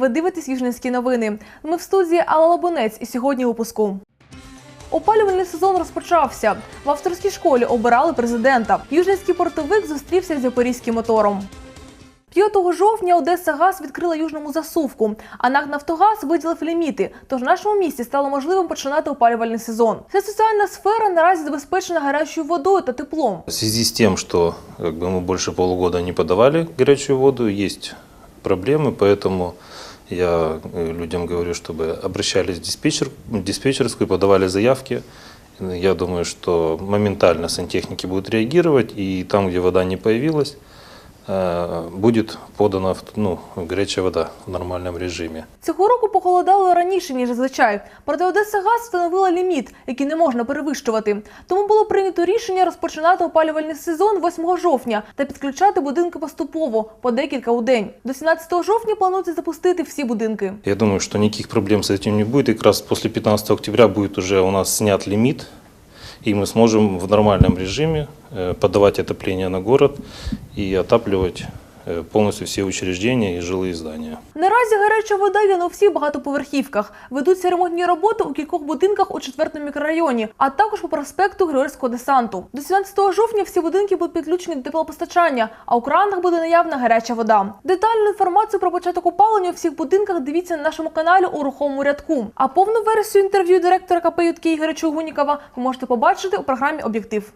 вітання. Ви дивитесь Южненські новини. Ми в студії Алла Лабунець і сьогодні у випуску. Опалювальний сезон розпочався. В авторській школі обирали президента. Южненський портовик зустрівся з запорізьким мотором. 5 жовтня Одеса Газ відкрила южному засувку, а НАК Нафтогаз виділив ліміти. Тож в нашому місті стало можливим починати опалювальний сезон. Вся соціальна сфера наразі забезпечена гарячою водою та теплом. В связи с тем, что как бы, мы больше полугода не подавали горячую воду, есть проблемы, поэтому я э, людям говорю, чтобы обращались в, диспетчер, диспетчерскую, подавали заявки. Я думаю, что моментально сантехники будут реагировать, и там, где вода не появилась, э, будет подана ну, горячая вода в нормальном режиме. Цього року похолодало раніше, ніж зазвичай. Проте Одеса Газ встановила ліміт, який не можна перевищувати. Тому було прийнято рішення розпочинати опалювальний сезон 8 жовтня та підключати будинки поступово по декілька у день. До 17 жовтня планується запустити всі будинки. Я думаю, что никаких проблем с этим не будет. И как раз после 15 октября будет уже у нас снят лимит, и мы сможем в нормальном режиме э, подавать отопление на город и отапливать э, полностью все учреждения и жилые здания. Наразі гаряча вода є на всіх багатоповерхівках. Ведуться ремонтні роботи у кількох будинках у 4 мікрорайоні, а також по проспекту Георгійського десанту. До 17 жовтня всі будинки будуть підключені до теплопостачання, а у кранах буде наявна гаряча вода. Детальну інформацію про початок опалення у всіх будинках дивіться на нашому каналі у рухомому рядку. А повну версію інтерв'ю директора КП «Ютки» Ігоря Чугунікова ви можете побачити у програмі Об'єктив.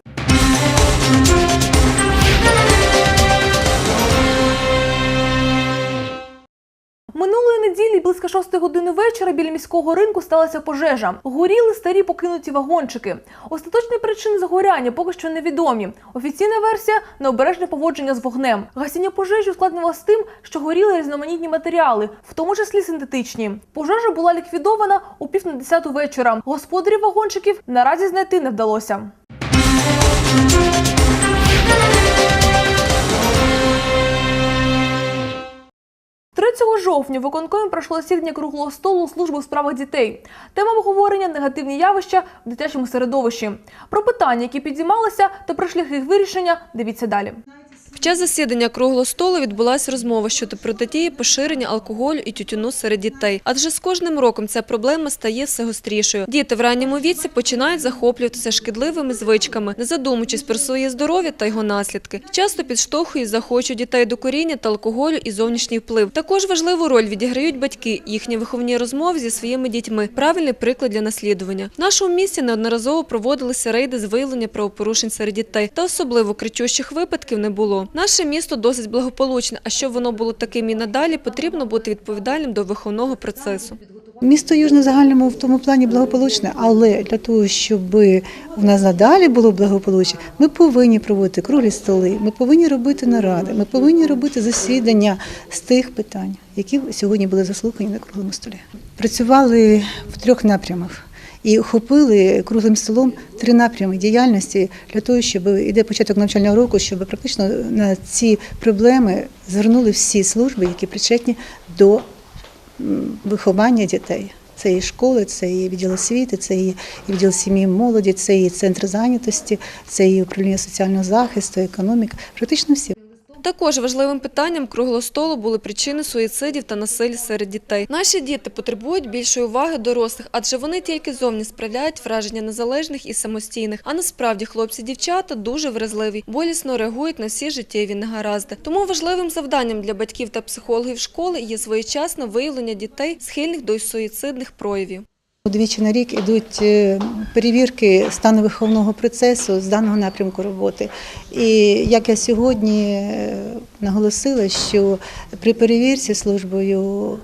Минулої неділі близько 6 години вечора біля міського ринку сталася пожежа. Горіли старі покинуті вагончики. Остаточні причини загоряння поки що невідомі. Офіційна версія необережне поводження з вогнем. Гасіння пожежі ускладнилось тим, що горіли різноманітні матеріали, в тому числі синтетичні. Пожежа була ліквідована у пів на десяту вечора. Господарів вагончиків наразі знайти не вдалося. 3 жовтня виконкомі пройшло сідання круглого столу служби у справах дітей. Тема обговорення негативні явища в дитячому середовищі. Про питання, які підіймалися, та про шляхи їх вирішення, дивіться далі. Час засідання круглого столу відбулася розмова щодо протидії поширення алкоголю і тютюну серед дітей. Адже з кожним роком ця проблема стає все гострішою. Діти в ранньому віці починають захоплюватися шкідливими звичками, не задумуючись про своє здоров'я та його наслідки. Часто підштовхують захочу дітей до коріння та алкоголю і зовнішній вплив. Також важливу роль відіграють батьки, їхні виховні розмови зі своїми дітьми. Правильний приклад для наслідування. В нашому місті неодноразово проводилися рейди з виявлення правопорушень серед дітей, та особливо кричущих випадків не було. Наше місто досить благополучне, а щоб воно було таким і надалі, потрібно бути відповідальним до виховного процесу. Місто Южне загальному в тому плані благополучне, але для того, щоб у нас надалі було благополуччя, ми повинні проводити круглі столи, ми повинні робити наради, ми повинні робити засідання з тих питань, які сьогодні були заслухані на круглому столі. Працювали в трьох напрямах. І охопили круглим столом три напрями діяльності для того, щоб іде початок навчального року, щоб практично на ці проблеми звернули всі служби, які причетні до виховання дітей. Це і школи, це і відділ освіти, це і відділ сім'ї молоді, це і центр зайнятості, це і управління соціального захисту, економіка. Практично всі. Також важливим питанням круглого столу були причини суїцидів та насилля серед дітей. Наші діти потребують більшої уваги дорослих, адже вони тільки зовні справляють враження незалежних і самостійних. А насправді хлопці-дівчата дуже вразливі, болісно реагують на всі життєві негаразди. Тому важливим завданням для батьків та психологів школи є своєчасне виявлення дітей, схильних до суїцидних проявів. Двічі на рік ідуть е, перевірки стану виховного процесу з даного напрямку роботи. І як я сьогодні е, наголосила, що при перевірці службою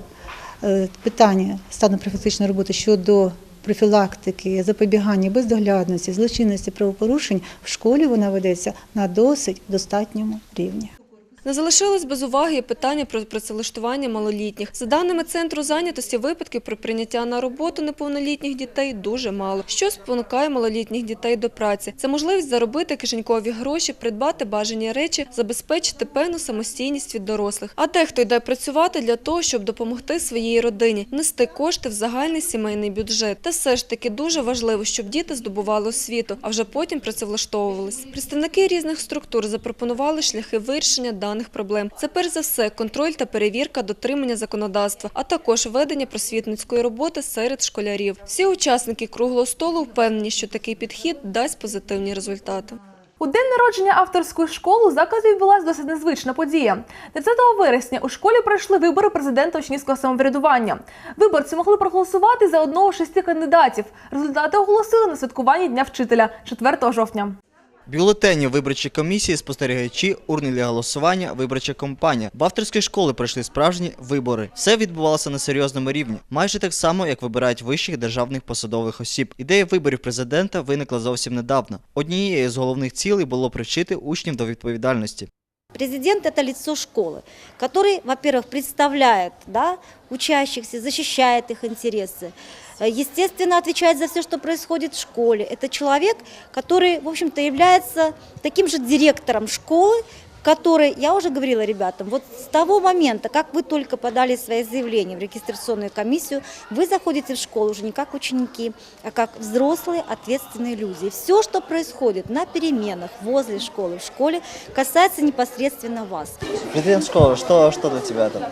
е, питання стану профілактичної роботи щодо профілактики, запобігання бездоглядності, злочинності, правопорушень в школі вона ведеться на досить достатньому рівні. Не залишилось без уваги і питання про працевлаштування малолітніх. За даними центру зайнятості, випадків про прийняття на роботу неповнолітніх дітей дуже мало. Що спонукає малолітніх дітей до праці? Це можливість заробити кишенькові гроші, придбати бажані речі, забезпечити певну самостійність від дорослих. А дехто йде працювати для того, щоб допомогти своїй родині, нести кошти в загальний сімейний бюджет. Та все ж таки дуже важливо, щоб діти здобували освіту, а вже потім працевлаштовувались. Представники різних структур запропонували шляхи вирішення даної даних проблем. Це перш за все контроль та перевірка дотримання законодавства, а також ведення просвітницької роботи серед школярів. Всі учасники круглого столу впевнені, що такий підхід дасть позитивні результати. У день народження авторської школи у закладі відбулася досить незвична подія. 30 вересня у школі пройшли вибори президента учнівського самоврядування. Виборці могли проголосувати за одного з шести кандидатів. Результати оголосили на святкуванні Дня вчителя 4 жовтня. Бюлетені виборчі комісії, спостерігачі, урни для голосування, виборча компанія. В авторській школи пройшли справжні вибори. Все відбувалося на серйозному рівні, майже так само, як вибирають вищих державних посадових осіб. Ідея виборів президента виникла зовсім недавно. Однією з головних цілей було привчити учнів до відповідальності. Президент – это лицо школы, который, во-первых, представляет да, учащихся, защищает их интересы, э, естественно, отвечает за все, что происходит в школе. Это человек, который, в общем-то, является таким же директором школы, который, я уже говорила ребятам, вот с того момента, как вы только подали свои заявления в регистрационную комиссию, вы заходите в школу уже не как ученики, а как взрослые ответственные люди. Все, что происходит на переменах, возле школы, в школе, касается непосредственно вас. Президент школи, що, що для тебе там?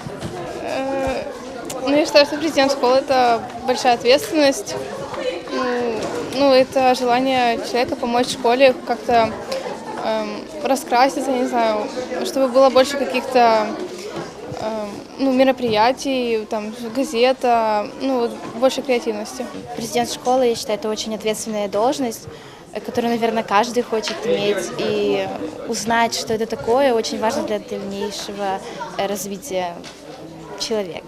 Э, Ну, я считаю, что президент школы – это большая ответственность. Ну, Ну, это желание человека помочь школе как-то эм, раскраситься, не знаю, чтобы было больше каких-то эм, ну, мероприятий, там, газета, ну, вот больше креативности. Президент школы, я считаю, это очень ответственная должность, э, которую, наверное, каждый хочет иметь. И узнать, что это такое, очень важно для дальнейшего э, развития человека.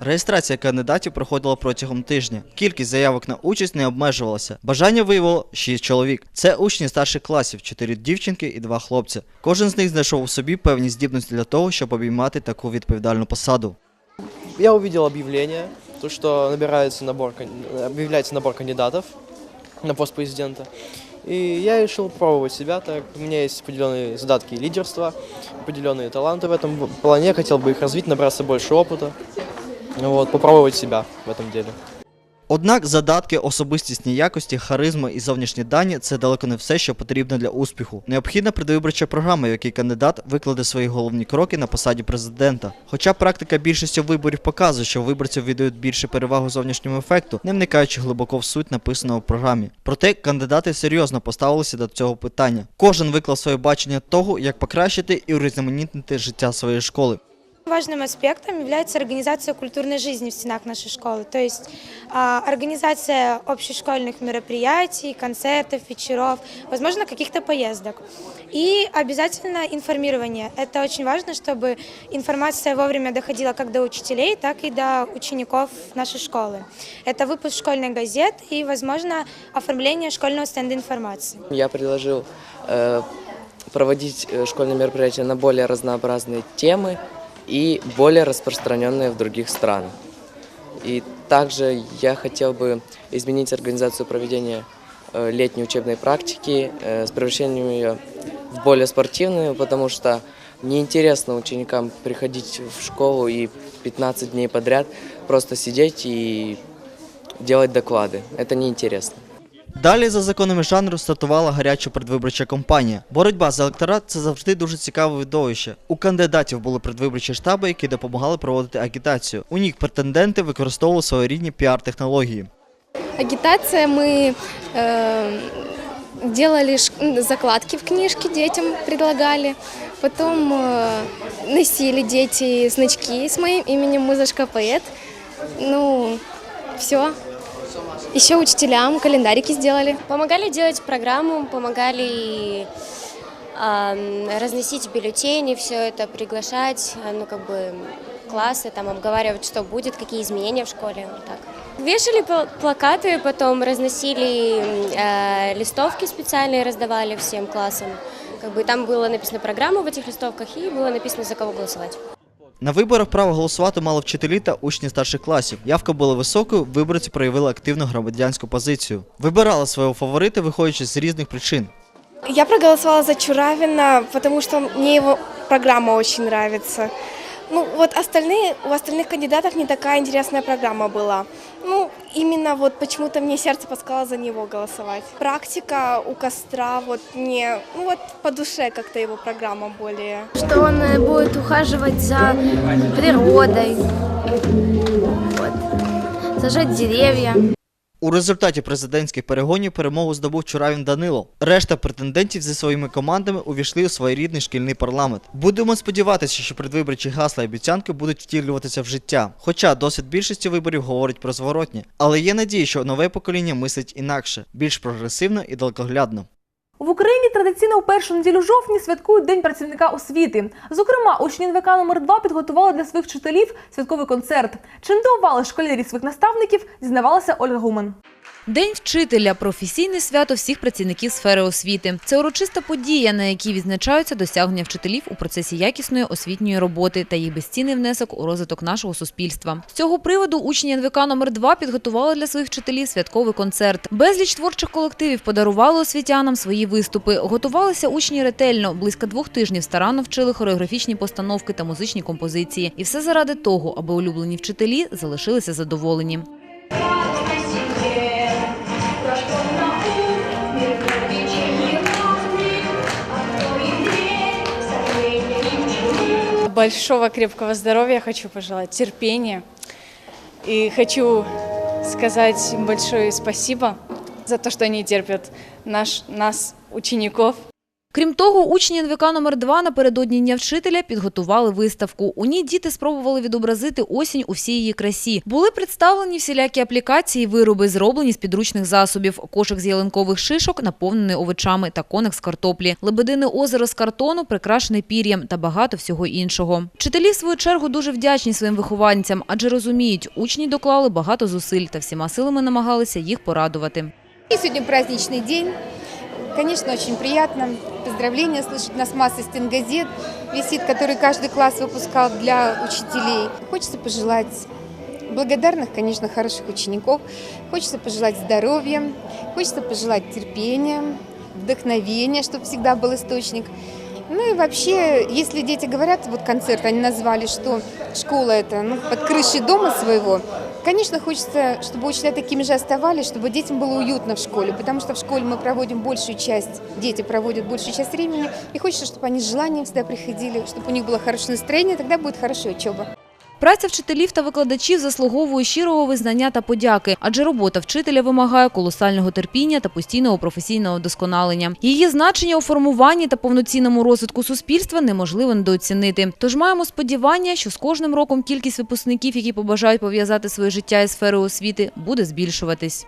Реєстрація кандидатів проходила протягом тижня. Кількість заявок на участь не обмежувалася. Бажання виявило 6 чоловік. Це учні старших класів, 4 дівчинки і 2 хлопці. Кожен з них знайшов у собі певні здібності для того, щоб обіймати таку відповідальну посаду. Я увидел объявление, то, что набирается набор, кан- объявляется набор кандидатов на пост президента. И я решил пробовать себя, так как у меня есть определенные задатки лидерства, определенные таланты в этом плане. Я хотел бы их развить, набраться больше опыта, вот, попробовать себя в этом деле. Однак задатки, особистісні якості, харизма і зовнішні дані це далеко не все, що потрібно для успіху. Необхідна предвиборча програма, в якій кандидат викладе свої головні кроки на посаді президента. Хоча практика більшості виборів показує, що виборців віддають більше перевагу зовнішньому ефекту, не вникаючи глибоко в суть написаного в програмі. Проте кандидати серйозно поставилися до цього питання. Кожен виклав своє бачення того, як покращити і урізноманітнити життя своєї школи. Важным аспектом является организация культурной жизни в стенах нашей школы, то есть а, организация общешкольных мероприятий, концертов, вечеров, возможно, каких-то поездок. И обязательно информирование. Это очень важно, чтобы информация вовремя доходила как до учителей, так и до учеников нашей школы. Это выпуск школьных газет и, возможно, оформление школьного стенда информации. Я предложил э, проводить э, школьные мероприятия на более разнообразные темы и более распространенные в других странах. И также я хотел бы изменить организацию проведения э, летней учебной практики э, с превращением ее в более спортивную, потому что неинтересно ученикам приходить в школу и 15 дней подряд просто сидеть и делать доклады. Это неинтересно. Далі за законами жанру стартувала гаряча предвиборча кампанія. Боротьба за електорат це завжди дуже цікаве видовище. У кандидатів були предвиборчі штаби, які допомагали проводити агітацію. У них претенденти використовували своєрідні піар-технології. Агитация мы э, делали ш- закладки в книжки детям, предлагали. Потом э, носили дети значки с моим именем «Музышка поэт». Ну, все. Еще учителям календарики сделали. Помогали делать программу, помогали ам, разносить бюллетени, все это приглашать, а, ну как бы классы, там обговаривать, что будет, какие изменения в школе, вот так. Вешали пла- плакаты, потом разносили м, э, листовки специальные, раздавали всем классам. Как бы там была написана программа в этих листовках и было написано, за кого голосовать. На виборах право голосувати мали вчителі та учні старших класів. Явка була високою, виборці проявили активну громадянську позицію. Вибирали свого фаворита, виходячи з різних причин. Я проголосовала за Чуравина, потому что мне его программа очень нравится. Ну, вот остальные, у остальных кандидатов не такая интересная программа была. Ну, именно вот почему-то мне сердце подсказало за него голосовать. Практика у костра, вот мне, ну вот по душе как-то его программа более. Что он э, будет ухаживать за природой, вот. сажать деревья. У результаті президентських перегонів перемогу здобув Чуравін Данило. Решта претендентів зі своїми командами увійшли у своєрідний шкільний парламент. Будемо сподіватися, що предвиборчі гасла і обіцянки будуть втілюватися в життя. Хоча досвід більшості виборів говорить про зворотні. Але є надія, що нове покоління мислить інакше, більш прогресивно і далекоглядно. В Україні традиційно у першу неділю жовтня святкують День працівника освіти. Зокрема, учні НВК номер 2 підготували для своїх вчителів святковий концерт. Чим дивували школярі своїх наставників, дізнавалася Ольга Гумен. День вчителя професійне свято всіх працівників сфери освіти. Це урочиста подія, на якій відзначаються досягнення вчителів у процесі якісної освітньої роботи та їх безцінний внесок у розвиток нашого суспільства. З цього приводу учні НВК номер 2 підготували для своїх вчителів святковий концерт. Безліч творчих колективів подарували освітянам свої виступи. Готувалися учні ретельно. Близько двох тижнів старанно вчили хореографічні постановки та музичні композиції. І все заради того, аби улюблені вчителі залишилися задоволені. Большого крепкого здоровья хочу пожелать, терпения. И хочу сказать им большое спасибо за то, что они терпят наш, нас, учеников. Крім того, учні НВК номер 2 напередодні Дня вчителя підготували виставку. У ній діти спробували відобразити осінь у всій її красі. Були представлені всілякі аплікації, вироби, зроблені з підручних засобів, кошик з ялинкових шишок, наповнений овочами та коник з картоплі, лебедине озеро з картону, прикрашене пір'ям та багато всього іншого. Вчителі, в свою чергу, дуже вдячні своїм вихованцям, адже розуміють, учні доклали багато зусиль та всіма силами намагалися їх порадувати. И сегодня праздничный день. Конечно, очень приятно. Поздравления слышать. У нас масса стенгазет висит, который каждый класс выпускал для учителей. Хочется пожелать благодарных, конечно, хороших учеников. Хочется пожелать здоровья. Хочется пожелать терпения, вдохновения, чтобы всегда был источник. Ну и вообще, если дети говорят, вот концерт они назвали, что школа это ну, под крышей дома своего, конечно, хочется, чтобы учителя такими же оставались, чтобы детям было уютно в школе, потому что в школе мы проводим большую часть, дети проводят большую часть времени, и хочется, чтобы они с желанием всегда приходили, чтобы у них было хорошее настроение, тогда будет хорошая учеба. Праця вчителів та викладачів заслуговує щирого визнання та подяки, адже робота вчителя вимагає колосального терпіння та постійного професійного вдосконалення. Її значення у формуванні та повноцінному розвитку суспільства неможливо недооцінити. Тож маємо сподівання, що з кожним роком кількість випускників, які побажають пов'язати своє життя із сферою освіти, буде збільшуватись.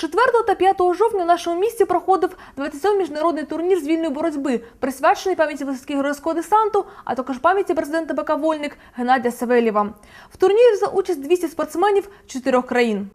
4 та 5 жовтня в нашому місті проходив 27-й міжнародний турнір з вільної боротьби, присвячений пам'яті Високого десанту, а також пам'яті президента БК Вольник Геннадія Савельєва. В турнірі взяли участь 200 спортсменів чотирьох країн.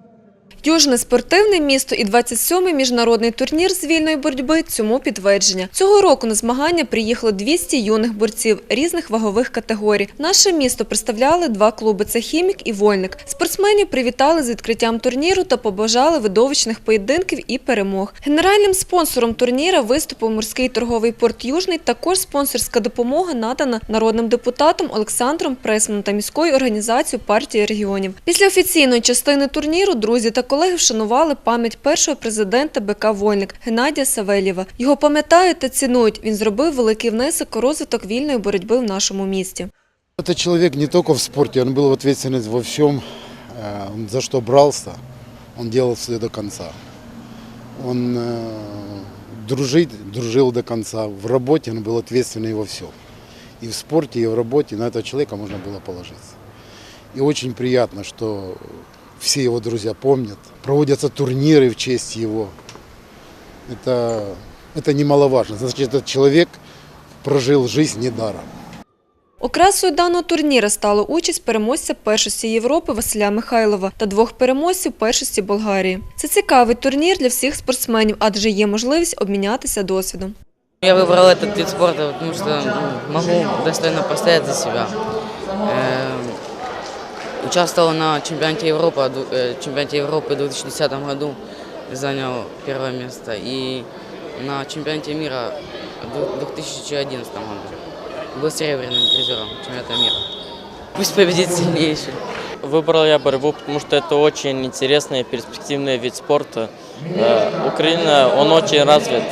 Южне спортивне місто і 27-й міжнародний турнір з вільної боротьби цьому підтвердження. Цього року на змагання приїхало 200 юних борців різних вагових категорій. Наше місто представляли два клуби – це «Хімік» і «Вольник». Спортсменів привітали з відкриттям турніру та побажали видовищних поєдинків і перемог. Генеральним спонсором турніра виступив морський торговий порт Южний. Також спонсорська допомога надана народним депутатом Олександром Пресманом та міською організацією партії регіонів. Після офіційної частини турніру друзі та колеги вшанували пам'ять першого президента БК «Вольник» Геннадія Савельєва. Його пам'ятають та цінують. Він зробив великий внесок у розвиток вільної боротьби в нашому місті. Это человек не только в спорте, он был ответственен во всем, э, он за что брался, он делал все до конца. Он э, дружит, дружил до конца. В работе он был ответственный во всем. И в спорте, и в работе на этого человека можно было положиться. И очень приятно, что все его друзья помнят. Проводятся турниры в честь его. Это, это немаловажно. Значит, этот человек прожил жизнь недаром. Окрасою даного турніра стала участь переможця першості Європи Василя Михайлова та двох переможців першості Болгарії. Це цікавий турнір для всіх спортсменів, адже є можливість обмінятися досвідом. Я выбрал этот вид спорта, потому что ну, могу достойно постоять за себя. Участвовал на чемпионате Европы, э, чемпионате Европы в 2010 году. занял первое место. И на чемпионате мира в 2011 году был серебряным призером чемпионата мира. Пусть победит сильнейший. Выбрал я борьбу, потому что это очень интересный и перспективный вид спорта. Э, Украина, он очень развит.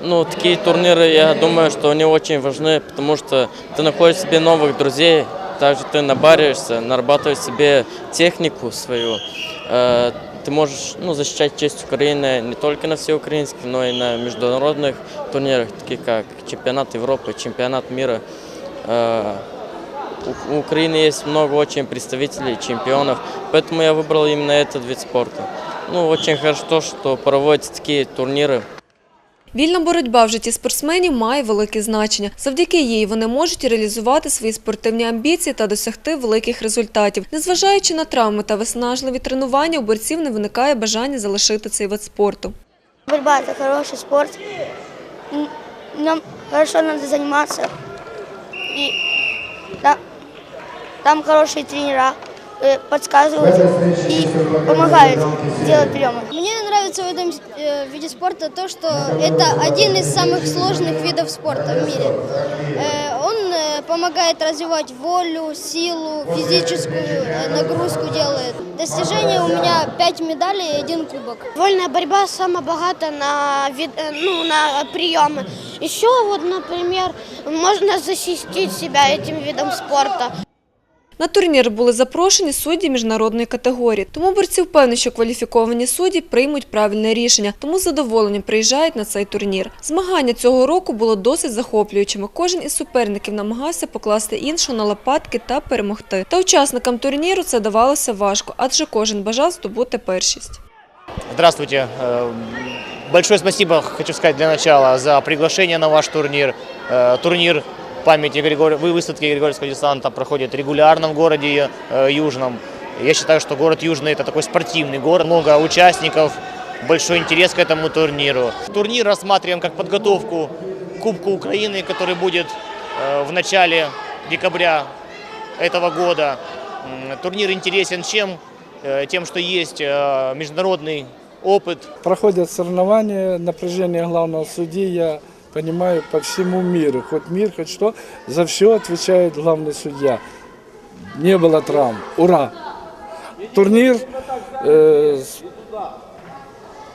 Ну, такие турниры, я думаю, что они очень важны, потому что ты находишь себе новых друзей, также ты набариваешься, нарабатываешь себе технику свою. Э, Ты можешь ну, защищать честь Украины не только на всеукраинских, но и на международных турнирах, таких как чемпионат Европы, чемпионат мира. Э, у Украины есть много очень представителей, чемпионов, поэтому я выбрал именно этот вид спорта. Ну, очень хорошо, что проводятся такие турниры. Вільна боротьба в житті спортсменів має велике значення. Завдяки їй вони можуть реалізувати свої спортивні амбіції та досягти великих результатів. Незважаючи на травми та виснажливі тренування, у борців не виникає бажання залишити цей вид спорту. Борьба – это хороший спорт. Нам надо заниматься. И да, там хорошие тренера э, подсказывают и помогают делать приемы. Мне нравится в этом э, виде спорта то, что это один из самых сложных видов спорта в мире. Э, Он э, помогает развивать волю, силу, физическую э, нагрузку делает. Достижение у меня 5 медалей и один кубок. Вольная борьба самая богата на, вид, э, ну, на приемы. Еще вот, например, можно защитить себя этим видом спорта. На турнір були запрошені судді міжнародної категорії. Тому борці впевнені, що кваліфіковані судді приймуть правильне рішення, тому з задоволенням приїжджають на цей турнір. Змагання цього року було досить захоплюючими. Кожен із суперників намагався покласти іншого на лопатки та перемогти. Та учасникам турніру це давалося важко, адже кожен бажав здобути першість. Здравствуйте. Э, Большое спасибо, хочу сказать для начала, за приглашение на ваш турнир. Э, Турнир памяти Григория, вы- выставки Григорьевского десанта проходит регулярно в городе э, Южном. Я считаю, что город Южный это такой спортивный город, много участников, большой интерес к этому турниру. Турнир рассматриваем как подготовку Кубку Украины, который будет э, в начале декабря этого года. Турнир интересен чем? Э, Тем, что есть международный опыт. Проходят соревнования, напряжение главного судьи, я понимаю, по всему миру. Хоть мир, хоть что, за все отвечает главный судья. Не было травм. Ура! Турнир э,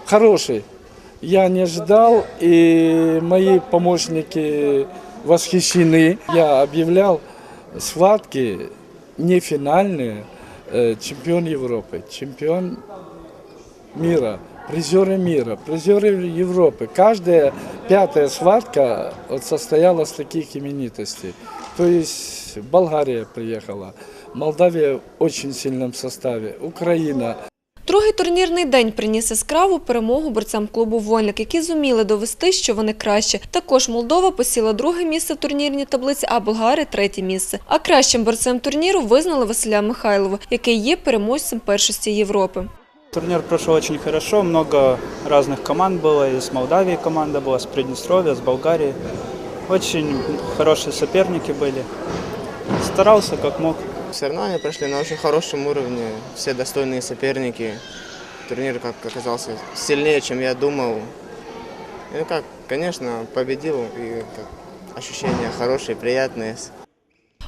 хороший. Я не ожидал, и мои помощники восхищены. Я объявлял схватки не финальные, э, чемпион Европы, чемпион мира, призеры мира, призеры Европы. Каждая пятая схватка вот состояла с таких именитостей. То есть Болгария приехала, Молдавия в очень сильном составе, Украина. Другий турнірний день приніс яскраву перемогу борцям клубу Вольник, які зуміли довести, що вони краще. Також Молдова посіла друге місце в турнірній таблиці, а Болгари третє місце. А кращим борцем турніру визнали Василя Михайлова, який є переможцем першості Європи. Турнир прошел очень хорошо, много разных команд было, из Молдавии команда была, с Приднестровья, с Болгарии. Очень хорошие соперники были. Старался как мог. Соревнования прошли на очень хорошем уровне, все достойные соперники. Турнир как оказался сильнее, чем я думал. Ну как, конечно, победил, и как, ощущения хорошие, приятные.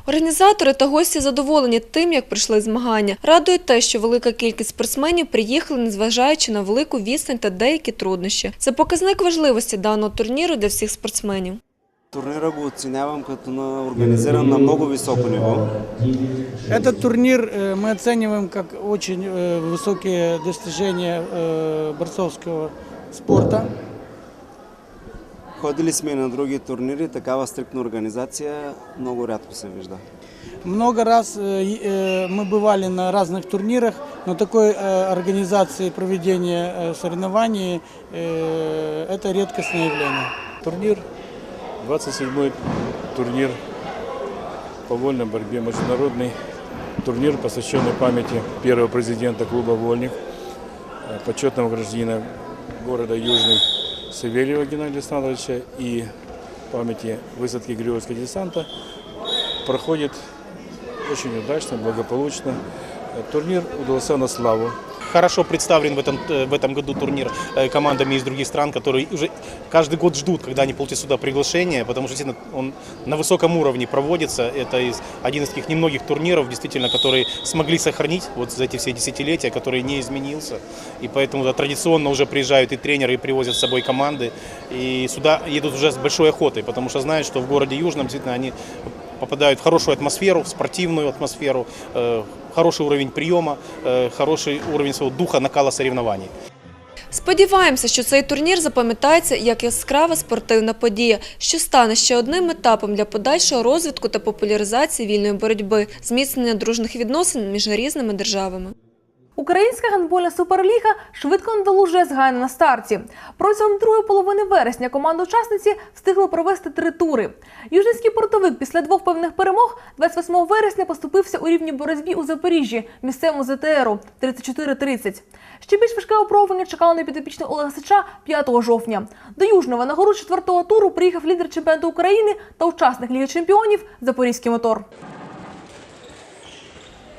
Організатори та гості задоволені тим, як пройшли змагання. Радує те, що велика кількість спортсменів приїхали, незважаючи на велику відстань та деякі труднощі. Це показник важливості даного турніру для всіх спортсменів. Турнира го оценявам като на организиран на много високо ниво. Этот турнир э, мы оцениваем как очень э, высокие достижения э, борцовского спорта. Ходили сме и на други турнири, такава стриктна организация много рядко се вижда. Много раз э, мы бывали на разных турнирах, но такой э, организации проведения э, соревнований э, это редкостное явление. Турнир, 27-й турнир по вольной борьбе, международный турнир, посвященный памяти первого президента клуба «Вольник», почетного гражданина города Южный Савельева Геннадия Александровича и памяти высадки Григорьевского десанта, проходит очень удачно, благополучно. Турнир удался на славу. Хорошо представлен в этом, э, в этом году турнир э, командами из других стран, которые уже каждый год ждут, когда они получат сюда приглашение, потому что действительно он на высоком уровне проводится. Это из, один из таких немногих турниров, действительно, которые смогли сохранить вот за эти все десятилетия, который не изменился. И поэтому да, традиционно уже приезжают и тренеры, и привозят с собой команды. И сюда едут уже с большой охотой, потому что знают, что в городе Южном действительно они попадают в хорошую атмосферу, в спортивную атмосферу, э, хороший уровень приема, э, хороший уровень своего духа, накала соревнований. Сподіваємося, що цей турнір запам'ятається як яскрава спортивна подія, що стане ще одним етапом для подальшого розвитку та популяризації вільної боротьби, зміцнення дружних відносин між різними державами. Українська гандбольна суперліга швидко надолужує згайне на старті. Протягом другої половини вересня команди учасниці встигли провести три тури. Южницький портовик після двох певних перемог 28 вересня поступився у рівній боротьбі у Запоріжжі місцевому ЗТРу 34-30. Ще більш важке опробування чекало на підопічного Олега Сича 5 жовтня. До Южного на гору четвертого туру приїхав лідер чемпіонату України та учасник Ліги чемпіонів Запорізький мотор.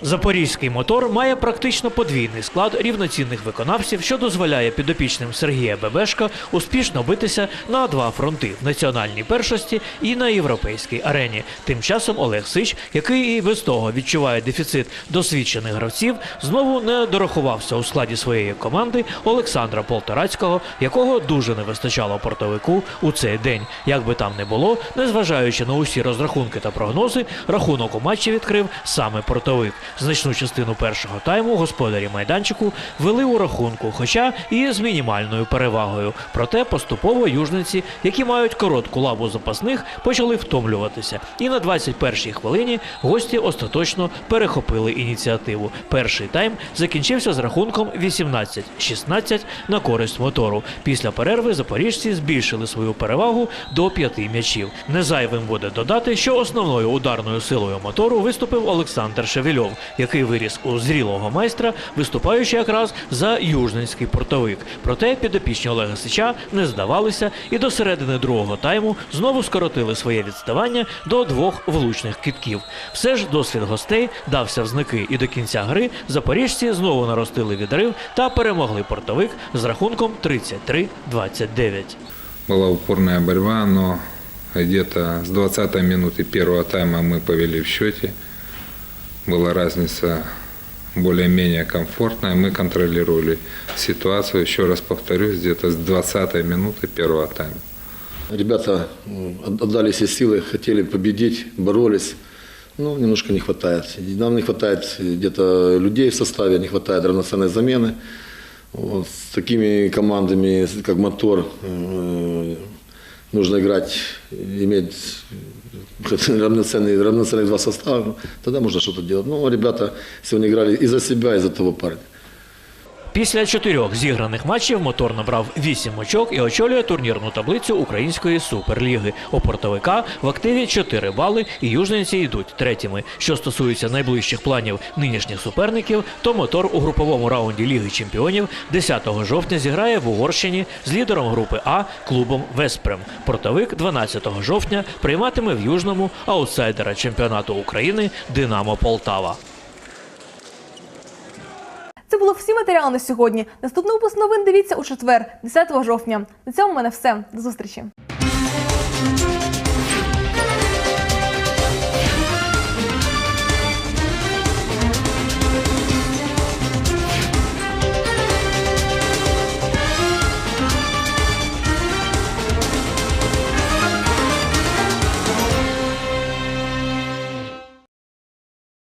Запорізький мотор має практично подвійний склад рівноцінних виконавців, що дозволяє підопічним Сергія Бебешка успішно битися на два фронти в національній першості і на європейській арені. Тим часом Олег Сич, який і без того відчуває дефіцит досвідчених гравців, знову не дорахувався у складі своєї команди Олександра Полторацького, якого дуже не вистачало портовику у цей день. Як би там не було, незважаючи на усі розрахунки та прогнози, рахунок у матчі відкрив саме портовик. Значну частину першого тайму господарі майданчику вели у рахунку, хоча і з мінімальною перевагою. Проте поступово южниці, які мають коротку лаву запасних, почали втомлюватися. І на 21-й хвилині гості остаточно перехопили ініціативу. Перший тайм закінчився з рахунком 18-16 на користь мотору. Після перерви запоріжці збільшили свою перевагу до п'яти м'ячів. Незайвим буде додати, що основною ударною силою мотору виступив Олександр Шевельов, який виріс у зрілого майстра, виступаючи якраз за южненський портовик. Проте підопічні Олега Сича не здавалися і до середини другого тайму знову скоротили своє відставання до двох влучних китків. Все ж досвід гостей дався в знаки, і до кінця гри запоріжці знову наростили відрив та перемогли портовик з рахунком 33-29. Была упорная борьба, но где-то с 20 минуты первого тайма мы повели в счете. Была разница более-менее комфортная. Мы контролировали ситуацию, еще раз повторюсь, где-то с 20 минуты первого тайма. Ребята отдали все силы, хотели победить, боролись. Ну, немножко не хватает. Нам не хватает где-то людей в составе, не хватает равноценной замены. Вот, с такими командами, как «Мотор», э, нужно играть, иметь равноценные, равноценных два состава, тогда можно что-то делать. Ну, ребята сегодня играли и за себя, и за того парня. Після чотирьох зіграних матчів мотор набрав вісім очок і очолює турнірну таблицю Української суперліги. У портовика в активі 4 бали і южненці йдуть третіми. Що стосується найближчих планів нинішніх суперників, то мотор у груповому раунді Ліги Чемпіонів 10 жовтня зіграє в Угорщині з лідером групи А клубом Веспрем. Портовик 12 жовтня прийматиме в Южному аутсайдера чемпіонату України Динамо Полтава. Це було всі матеріали на сьогодні. Наступний випуск новин дивіться у четвер, 10 жовтня. На цьому в мене все. До зустрічі.